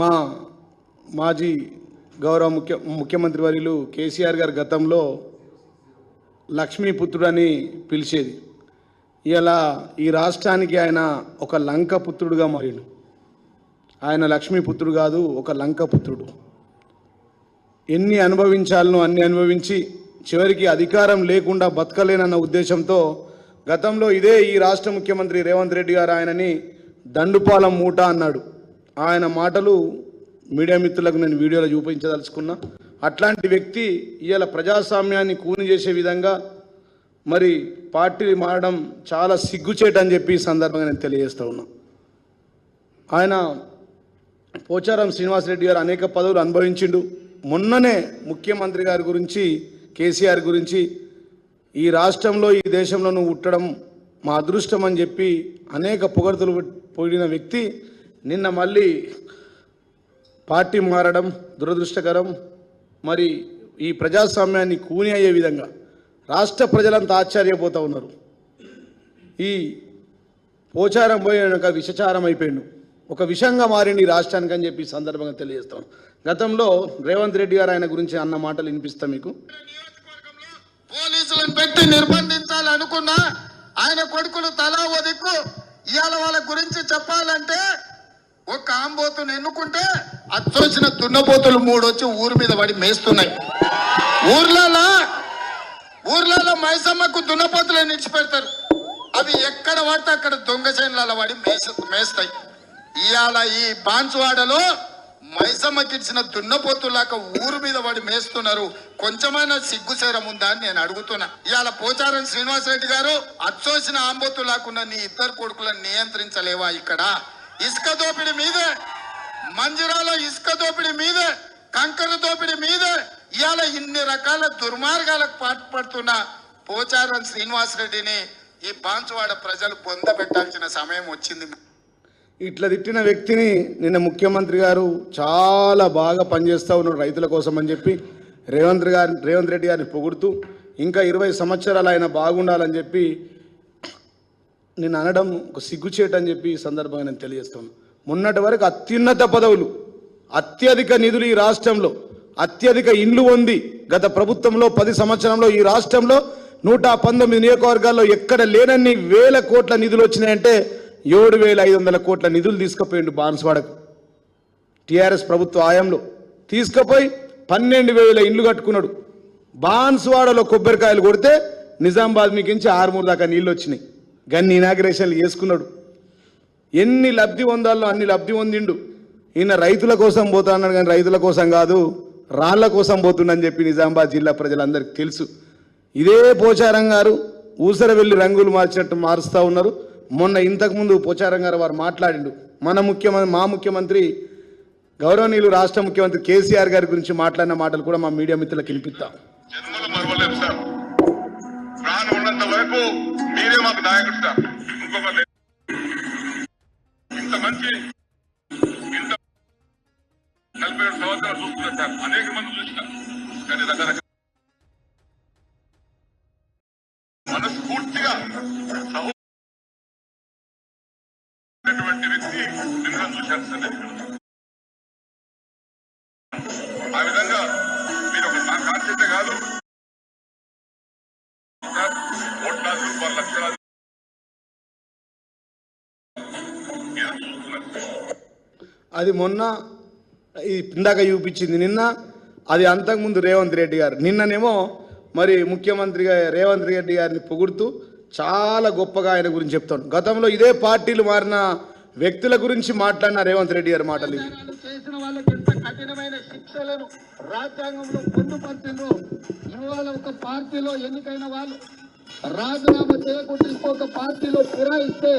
మా మాజీ గౌరవ ముఖ్య ముఖ్యమంత్రి వర్యులు కేసీఆర్ గారు గతంలో లక్ష్మీపుత్రుడని పిలిచేది. ఇలా ఈ రాష్ట్రానికి ఆయన ఒక లంక పుత్రుడుగా మారిండు. ఆయన లక్ష్మీపుత్రుడు కాదు ఒక లంక పుత్రుడు. ఎన్ని అనుభవించాలనో అన్ని అనుభవించి చివరికి అధికారం లేకుండా బతకలేనన్న ఉద్దేశంతో గతంలో ఇదే ఈ రాష్ట్ర ముఖ్యమంత్రి రేవంత్ రెడ్డి గారు ఆయనని దండుపాలెం మూట అన్నాడు. ఆయన మాటలు మీడియా మిత్రులకు నేను వీడియోలో చూపించదలుచుకున్నా. అట్లాంటి వ్యక్తి ఇవాళ ప్రజాస్వామ్యాన్ని కూని చేసే విధంగా మరి పార్టీ మారడం చాలా సిగ్గుచేటని చెప్పి ఈ సందర్భంగా నేను తెలియజేస్తూ ఉన్నా. ఆయన పోచారం శ్రీనివాసరెడ్డి గారు అనేక పదవులు అనుభవించిండు. మొన్ననే ముఖ్యమంత్రి గారి గురించి కేసీఆర్ గురించి ఈ రాష్ట్రంలో ఈ దేశంలో నువ్వు ఉట్టడం మా అదృష్టం అని చెప్పి అనేక పొగడ్తలు పోయిన వ్యక్తి నిన్న మళ్ళీ పార్టీ మారడం దురదృష్టకరం. మరి ఈ ప్రజాస్వామ్యాన్ని కూని అయ్యే విధంగా రాష్ట్ర ప్రజలంతా ఆశ్చర్యపోతూ ఉన్నారు. ఈ పోచారం పోయినాక విషచారం అయిపోయిండు. ఒక విషంగా మారింది ఈ రాష్ట్రానికి అని చెప్పి సందర్భంగా తెలియజేస్తాం గతంలో రేవంత్ రెడ్డి గారు ఆయన గురించి అన్న మాటలు వినిపిస్తా మీకు. పోలీసులను పెట్టి నిర్బంధించాలనుకున్నా ఆయన కొడుకులు తలా ఓ దిక్కు ఇవాళ వాళ్ళ గురించి చెప్పాలంటే ఒక ఆంబోతును ఎన్నుకుంటే అచ్చొచ్చిన దున్నపోతులు మూడు వచ్చి ఊరు మీద పడి మేస్తున్నాయి. ఊర్లలో ఊర్లలో మైసమ్మకు దున్నపోతులను నిడిచిపెడతారు అవి ఎక్కడ పడితే అక్కడ దొంగ చేనులలో పడి మేస మేస్తాయి. ఇవాళ ఈ బాన్సువాడలో మైసమ్మకి ఇచ్చిన దున్నపోతులాక ఊరు మీద పడి మేస్తున్నారు. కొంచెమైనా సిగ్గుసేరం ఉందా అని నేను అడుగుతున్నా. ఇవాళ పోచారం శ్రీనివాసరెడ్డి గారు అచ్చోసిన ఆంబోతులాకున్న నీ ఇద్దరు కొడుకులను నియంత్రించలేవా ఇక్కడ? ఇసుక దోపిడి మీదే మంజిరాలో ఇసుక దోపిడి మీదే కంకర దోపిడి మీదే ఇవాళ ఇన్ని రకాల దుర్మార్గాలకు పాటుపడుతున్న పోచారం శ్రీనివాసరెడ్డిని ఈ బాన్సువాడ ప్రజలు పొందబెట్టాల్సిన సమయం వచ్చింది. ఇట్లా తిట్టిన వ్యక్తిని నిన్న ముఖ్యమంత్రి గారు చాలా బాగా పనిచేస్తూ ఉన్నాడు రైతుల కోసం అని చెప్పి రేవంత్ గారి రేవంత్ రెడ్డి గారిని పొగుడుతూ ఇంకా ఇరవై సంవత్సరాలు ఆయన బాగుండాలని చెప్పి నేను అనడం ఒక సిగ్గుచేటు అని చెప్పి ఈ సందర్భంగా నేను తెలియజేస్తాను. మొన్నటి వరకు అత్యున్నత పదవులు అత్యధిక నిధులు ఈ రాష్ట్రంలో అత్యధిక ఇండ్లు ఉంది గత ప్రభుత్వంలో పది సంవత్సరంలో ఈ రాష్ట్రంలో నూట పంతొమ్మిది నియోజకవర్గాల్లో ఎక్కడ లేనన్ని వేల కోట్ల నిధులు వచ్చినాయంటే ఏడు వేల ఐదు వందల కోట్ల నిధులు తీసుకుపోయిండు బాన్స్వాడకు. టీఆర్ఎస్ ప్రభుత్వ ఆయంలో తీసుకుపోయి పన్నెండు వేల ఇండ్లు కట్టుకున్నాడు. బాన్స్వాడలో కొబ్బరికాయలు కొడితే నిజామాబాద్ మీకించి ఆరుమూరు దాకా నీళ్ళు వచ్చినాయి. గన్ని ఇనాగ్రేషన్లు చేసుకున్నాడు. ఎన్ని లబ్ధి పొందాలో అన్ని లబ్ధి పొందిండు. ఈయన రైతుల కోసం పోతా అన్నాడు కానీ రైతుల కోసం కాదు రాళ్ళ కోసం పోతుండని చెప్పి నిజామాబాద్ జిల్లా ప్రజలందరికీ తెలుసు. ఇదే పోచారం గారు ఊసర వెళ్ళి రంగులు మార్చినట్టు మారుస్తూ ఉన్నారు. మొన్న ఇంతకుముందు పోచారం గారు వారు మాట్లాడిండు. మన ముఖ్యమంత్రి మా ముఖ్యమంత్రి గౌరవనీయులు రాష్ట్ర ముఖ్యమంత్రి కేసీఆర్ గారి గురించి మాట్లాడిన మాటలు కూడా మా మీడియా మిత్రులకు వినిపిస్తాం. జన్మలో మీరే మాకు నాయకుడు సార్ ఇంకొక ఇంత మంచి ఇంత నలభై ఏడు సంవత్సరాలు చూస్తున్నారు సార్. అనేక మంది చూసినా కానీ రకరకాల మనస్ఫూర్తిగా సహోటువంటి వ్యక్తి నిన్న చూశాను సార్. నేను ఆ విధంగా మీరు ఒక కాన్సెప్టే కాదు. అది మొన్న ఈ ఇందాక చూపించింది నిన్న అది అంతకుముందు రేవంత్ రెడ్డి గారు. నిన్ననేమో మరి ముఖ్యమంత్రిగా రేవంత్ రెడ్డి గారిని పొగుడుతూ చాలా గొప్పగా ఆయన గురించి చెప్తాను గతంలో ఇదే పార్టీలు మారిన వ్యక్తుల గురించి మాట్లాడిన రేవంత్ రెడ్డి గారి మాటలు చేసిన వాళ్ళకి ఎంత కఠినమైన శిక్షలను రాజ్యాంగంలో పొందుపరిచిందో ఇవాళ ఒక పార్టీలో ఎన్నికైన వాళ్ళు రాజీనామా చేయకుండా ఇంకొక పార్టీలో ఫిరాయిస్తే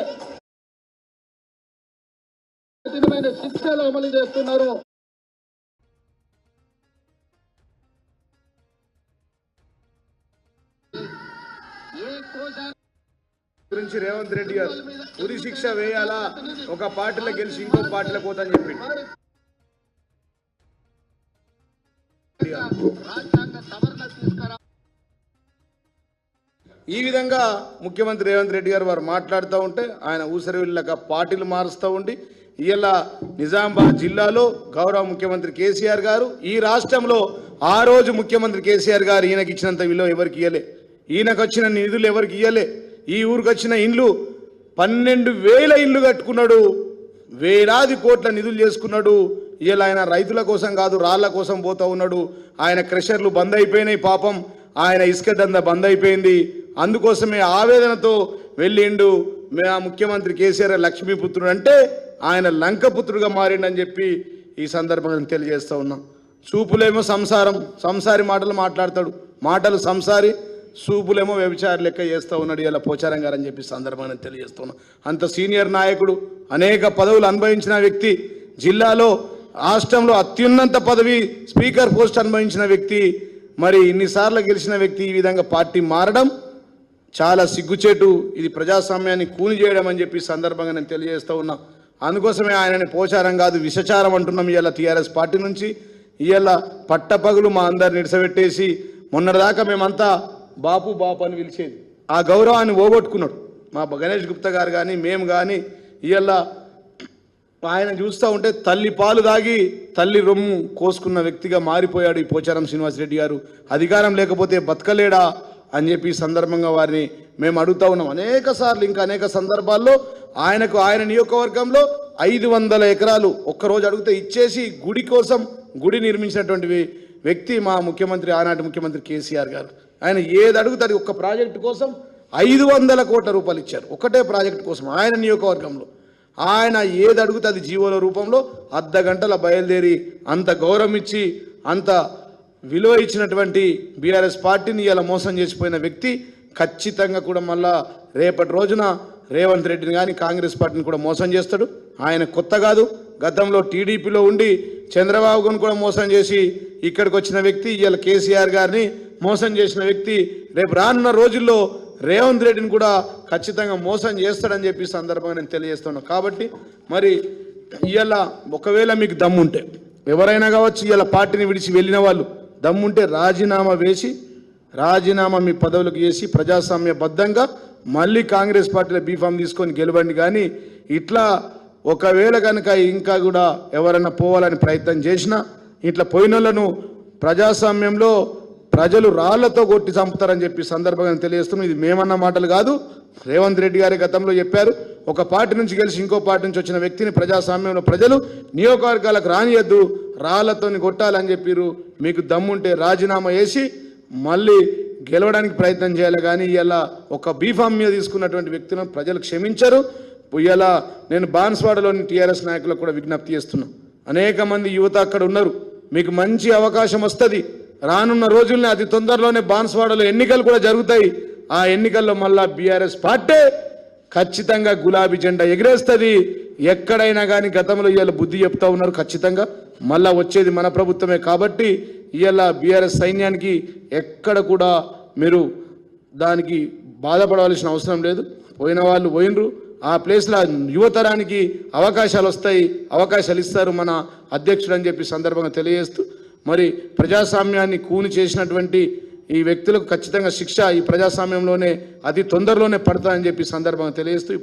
విధమైన శిక్షలు అమలు చేస్తున్నారు. గురించి రేవంత్ రెడ్డి గారు ఉరి శిక్ష వేయాలా? ఒక పార్టీలో గెలిచి ఇంకో పార్టీలో పోతాని అని రాజ్యాంగ ఈ విధంగా ముఖ్యమంత్రి రేవంత్ రెడ్డి గారు వారు మాట్లాడుతూ ఉంటే ఆయన ఊసరి వెళ్ళాక పార్టీలు మారుస్తూ ఉండి ఇవాళ నిజామాబాద్ జిల్లాలో గౌరవ ముఖ్యమంత్రి కేసీఆర్ గారు ఈ రాష్ట్రంలో ఆ రోజు ముఖ్యమంత్రి కేసీఆర్ గారు ఈయనకి ఇచ్చినంత విలువ ఎవరికి ఇవ్వలే ఈయనకు వచ్చిన నిధులు ఎవరికి ఇవ్వలే ఈ ఊరికి వచ్చిన ఇండ్లు పన్నెండు వేల ఇల్లు కట్టుకున్నాడు వేలాది కోట్ల నిధులు చేసుకున్నాడు. ఇలా ఆయన రైతుల కోసం కాదు రాళ్ళ కోసం పోతా ఉన్నాడు. ఆయన క్రెషర్లు బంద్ అయిపోయినాయి పాపం. ఆయన ఇసుక దంద బంద్ అయిపోయింది. అందుకోసమే ఆవేదనతో వెళ్ళిండు మే ఆ ముఖ్యమంత్రి కేసీఆర్ లక్ష్మీపుత్రుడు. అంటే ఆయన లంకపుత్రుడుగా మారిండని చెప్పి ఈ సందర్భంగా నేను ఉన్నాం. చూపులేమో సంసారం సంసారి మాటలు మాట్లాడతాడు. మాటలు సంసారి సూపులేమో వ్యభిచార లెక్క చేస్తూ ఉన్నాడు ఇలా పోచారం గారు అని చెప్పి సందర్భంగా తెలియజేస్తున్నాం అంత సీనియర్ నాయకుడు అనేక పదవులు అనుభవించిన వ్యక్తి జిల్లాలో రాష్ట్రంలో అత్యున్నత పదవి స్పీకర్ పోస్ట్ అనుభవించిన వ్యక్తి మరి ఇన్నిసార్లు గెలిచిన వ్యక్తి ఈ విధంగా పార్టీ మారడం చాలా సిగ్గుచేటు ఇది ప్రజాస్వామ్యాన్ని కూని చేయడం అని చెప్పి సందర్భంగా నేను తెలియజేస్తూ ఉన్నా. అందుకోసమే ఆయనని పోచారం కాదు విషచారం అంటున్నాం ఇవాళ టీఆర్ఎస్ పార్టీ నుంచి. ఇవాళ పట్టపగులు మా అందరు నిడిసబెట్టేసి మొన్నటిదాకా మేమంతా బాపు బాపు అని పిలిచేది. ఆ గౌరవాన్ని ఓగొట్టుకున్నాడు. మా గణేష్ గుప్తా గారు కానీ మేము కానీ ఇవాళ ఆయన చూస్తూ ఉంటే తల్లి పాలు దాగి తల్లి రొమ్ము కోసుకున్న వ్యక్తిగా మారిపోయాడు ఈ పోచారం శ్రీనివాసరెడ్డి గారు. అధికారం లేకపోతే బతకలేడా అని చెప్పి ఈ సందర్భంగా వారిని మేము అడుగుతా ఉన్నాం. అనేక సార్లు ఇంకా అనేక సందర్భాల్లో ఆయనకు ఆయన నియోజకవర్గంలో ఐదు వందల ఎకరాలు ఒక్కరోజు అడిగితే ఇచ్చేసి గుడి కోసం గుడి నిర్మించినటువంటి వ్యక్తి మా ముఖ్యమంత్రి ఆనాటి ముఖ్యమంత్రి కేసీఆర్ గారు. ఆయన ఏది అడుగుతాడు ఒక్క ప్రాజెక్టు కోసం ఐదు వందల కోట్ల రూపాయలు ఇచ్చారు. ఒకటే ప్రాజెక్టు కోసం ఆయన నియోజకవర్గంలో. ఆయన ఏది అడుగుతే అది జీవోల రూపంలో అర్ధ గంటల బయలుదేరి అంత గౌరవం ఇచ్చి అంత విలువ ఇచ్చినటువంటి బీఆర్ఎస్ పార్టీని ఇలా మోసం చేసిపోయిన వ్యక్తి ఖచ్చితంగా కూడా మళ్ళా రేపటి రోజున రేవంత్ రెడ్డిని కానీ కాంగ్రెస్ పార్టీని కూడా మోసం చేస్తాడు. ఆయన కొత్త కాదు. గతంలో టీడీపీలో ఉండి చంద్రబాబును కూడా మోసం చేసి ఇక్కడికి వచ్చిన వ్యక్తి ఇవాళ కేసీఆర్ గారిని మోసం చేసిన వ్యక్తి రేపు రానున్న రోజుల్లో రేవంత్ రెడ్డిని కూడా ఖచ్చితంగా మోసం చేస్తాడని చెప్పి సందర్భంగా నేను తెలియజేస్తున్నాను కాబట్టి మరి ఇవాళ ఒకవేళ మీకు దమ్ముంటే ఎవరైనా కావచ్చు ఇవాళ పార్టీని విడిచి వెళ్ళిన వాళ్ళు దమ్ముంటే రాజీనామా వేసి రాజీనామా మీ పదవులకు చేసి ప్రజాస్వామ్యబద్ధంగా మళ్ళీ కాంగ్రెస్ పార్టీలో బీఫామ్ తీసుకొని గెలవండి కానీ ఇట్లా ఒకవేళ కనుక ఇంకా కూడా ఎవరైనా పోవాలని ప్రయత్నం చేసినా ఇట్లా పోయిన ప్రజాస్వామ్యంలో ప్రజలు రాళ్ళతో కొట్టి చంపుతారని చెప్పి సందర్భంగా తెలియజేస్తున్నాం. ఇది మేమన్న మాటలు కాదు. రేవంత్ రెడ్డి గారి గతంలో చెప్పారు. ఒక పార్టీ నుంచి గెలిచి ఇంకో పార్టీ నుంచి వచ్చిన వ్యక్తిని ప్రజాస్వామ్యంలో ప్రజలు నియోజకవర్గాలకు రానియద్దు రాళ్ళతోని కొట్టాలని చెప్పిర్రు. మీకు దమ్ముంటే రాజీనామా వేసి మళ్ళీ గెలవడానికి ప్రయత్నం చేయాలి. కానీ ఇలా ఒక బీఫామ్ మీద తీసుకున్నటువంటి వ్యక్తులను ప్రజలు క్షమించరు. ఇలా నేను బాన్స్వాడలోని టీఆర్ఎస్ నాయకులకు కూడా విజ్ఞప్తి చేస్తున్నా. అనేక మంది యువత అక్కడ ఉన్నారు. మీకు మంచి అవకాశం వస్తుంది. రానున్న రోజుల్ని అతి తొందరలోనే బాన్స్వాడలో ఎన్నికలు కూడా జరుగుతాయి. ఆ ఎన్నికల్లో మళ్ళా బీఆర్ఎస్ పార్టీ ఖచ్చితంగా గులాబీ జెండా ఎగిరేస్తుంది. ఎక్కడైనా కానీ గతంలో ఇవాళ బుద్ధి చెప్తా ఉన్నారు ఖచ్చితంగా. మళ్ళా వచ్చేది మన ప్రభుత్వమే కాబట్టి ఇవాళ బీఆర్ఎస్ సైన్యానికి ఎక్కడ కూడా మీరు దానికి బాధపడవలసిన అవసరం లేదు. పోయిన వాళ్ళు పోయినరు. ఆ ప్లేస్లో యువతరానికి అవకాశాలు వస్తాయి. అవకాశాలు ఇస్తారు మన అధ్యక్షుడు అని చెప్పి సందర్భంగా తెలియజేస్తూ మరి ప్రజాస్వామ్యాన్ని కూని చేసినటువంటి ఈ వ్యక్తులకు ఖచ్చితంగా శిక్ష ఈ ప్రజాస్వామ్యంలోనే అతి తొందరలోనే పడతాయని చెప్పి సందర్భంగా తెలియజేస్తూ ఇప్పుడు